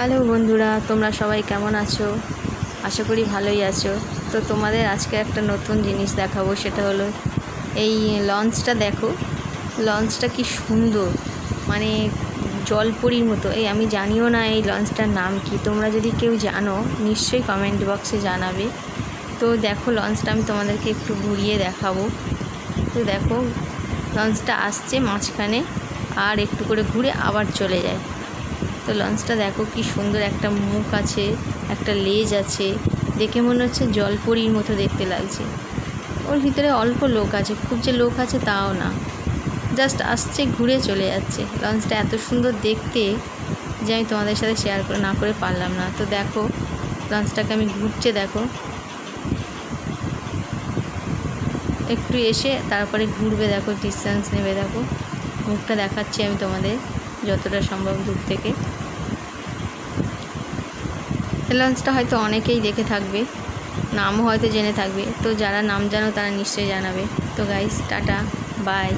Hello বন্ধুরা, তোমরা সবাই কেমন আছো? আশা করি ভালোই আছো। তো তোমাদের আজকে একটা নতুন জিনিস দেখাবো, সেটা হলো এই লঞ্চটা দেখো। লঞ্চটা কি সুন্দর মানে জলপরির মতো। এই আমি জানিও না এই লঞ্চটার নাম কি, তোমরা যদি কেউ জানো, নিশ্চয়ই কমেন্ট বক্সে জানাবে। তো দেখো, লঞ্চটা আমি তোমাদেরকে একটু ঘুরিয়ে দেখাবো। তো দেখো, লঞ্চটা আসছে মাঝখানে, আর একটু করে ঘুরে আবার চলে যায়। তো লঞ্চটা দেখো কি সুন্দর একটা মুখ আছে, একটা লেজ আছে। দেখে মনে হচ্ছে জলপরির মতো দেখতে লাগছে। ওর ভিতরে অল্প লোক আছে, খুব যে লোক আছে তাও না। জাস্ট আসছে, ঘুরে চলে যাচ্ছে। লঞ্চটা এত সুন্দর দেখতে যে আমি তোমাদের সাথে শেয়ার করে, না করে পারলাম না। তো দেখো লঞ্চটাকে আমি ঘুরছে দেখো। একটু এসে তারপরে ঘুরবে দেখো ডিস্টেন্স নেবে দেখো। মুখটা দেখাচ্ছি আমি তোমাদের। যতটা সম্ভব দূর থেকে। লঞ্চটা হয়তো অনেকেই দেখে থাকবে, নামও হয়তো জেনে থাকবে। তো যারা নাম জানো তারা নিশ্চয়ই জানাবে। তো গাইস টাটা বাই